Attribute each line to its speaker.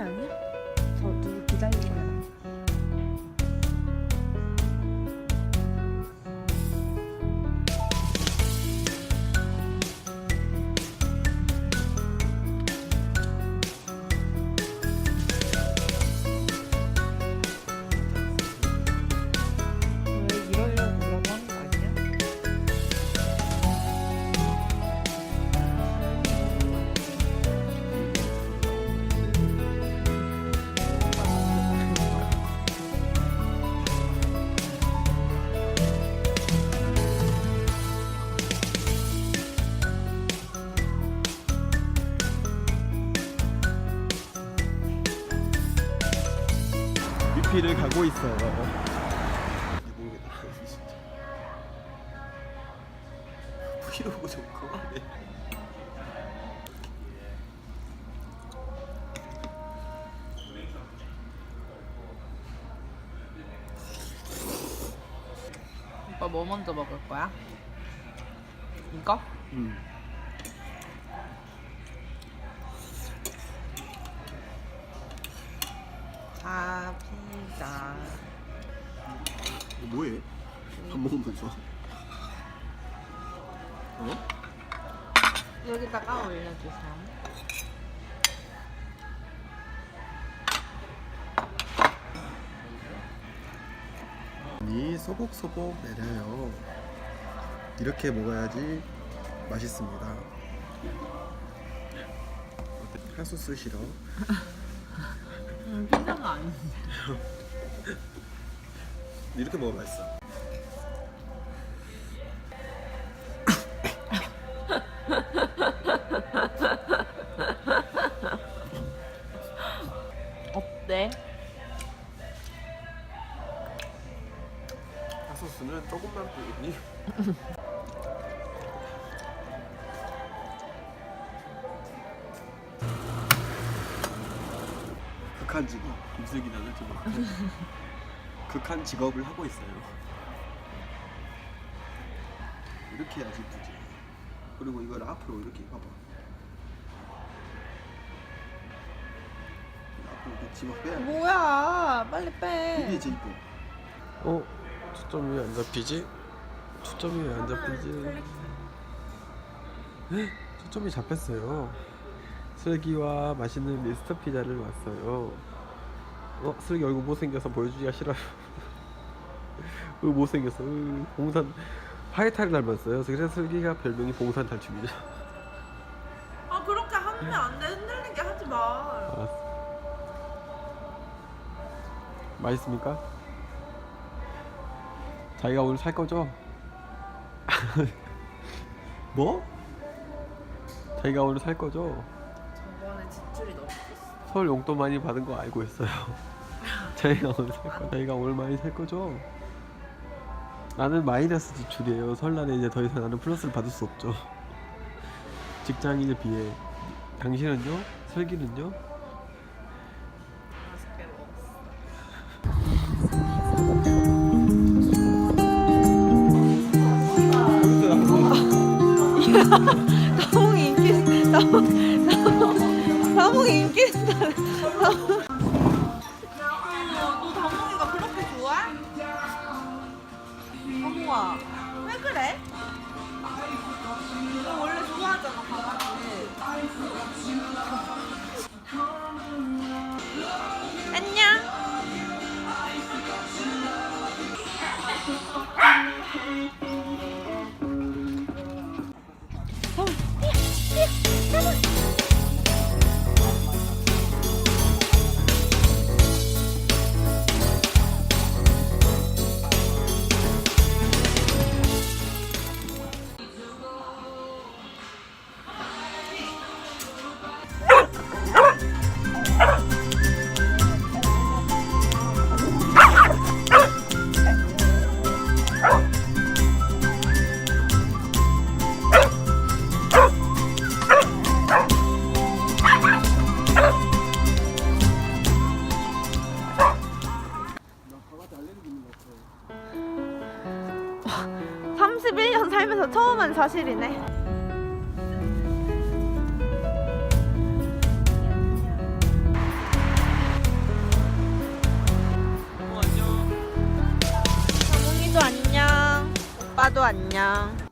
Speaker 1: 아니
Speaker 2: 미피를 가고 있어요. 브이로그 좀 그만해.
Speaker 1: 오빠 뭐 먼저 먹을 거야? 이거?
Speaker 2: 음.
Speaker 1: 아 피자.
Speaker 2: 너 뭐해? 밥 먹으면서. 어?
Speaker 1: 여기다가 올려주세요.
Speaker 2: 이 소복소복 내려요. 이렇게 먹어야지 맛있습니다. 하수 쓰시러.
Speaker 1: 아닌데.
Speaker 2: 이렇게 먹으면 맛있어.
Speaker 1: 어때?
Speaker 2: 핫소스는 조금만 뿌리니 극한 직업 김슬기라는 직업 극한 직업을 하고 있어요 이렇게 해야지 이쁘지 그리고 이걸 앞으로 이렇게 봐봐 앞으로 이렇게 집어 빼야 돼
Speaker 1: 뭐야? 빨리
Speaker 2: 이게
Speaker 1: 빼.
Speaker 2: 제일 이뻐
Speaker 3: 어? 초점이 왜 안 잡히지? 초점이 왜 안 잡히지? 에? 초점이 잡혔어요. 슬기와 맛있는 미스터 피자를 왔어요. 어? 슬기 얼굴 못생겨서 보여주기가 싫어요. 으 못생겼어. 으, 봉산 하이타를 닮았어요. 그래서 슬기가 별명이 봉산 탈춤이죠.
Speaker 1: 아 그렇게 하면 안 돼. 흔들리게 하지 마.
Speaker 3: 알았어. 맛있습니까? 자기가 오늘 살 거죠? 뭐? 자기가 오늘 살 거죠?
Speaker 1: 너무.
Speaker 3: 서울 용돈 많이 받은 거 알고 있어요. 자기가 오늘 살 거, 자기가 오늘 많이 살 거죠? 나는 마이너스 지출이에요. 설날에 이제 더 이상 나는 플러스를 받을 수 없죠. 직장인에 비해. 당신은요? 슬기는요?
Speaker 1: 먹었어. 사몽이 인기 사몽 사몽이 인기 있다. 31년 살면서 처음 한 사실이네. 안녕. 오빠도 안녕.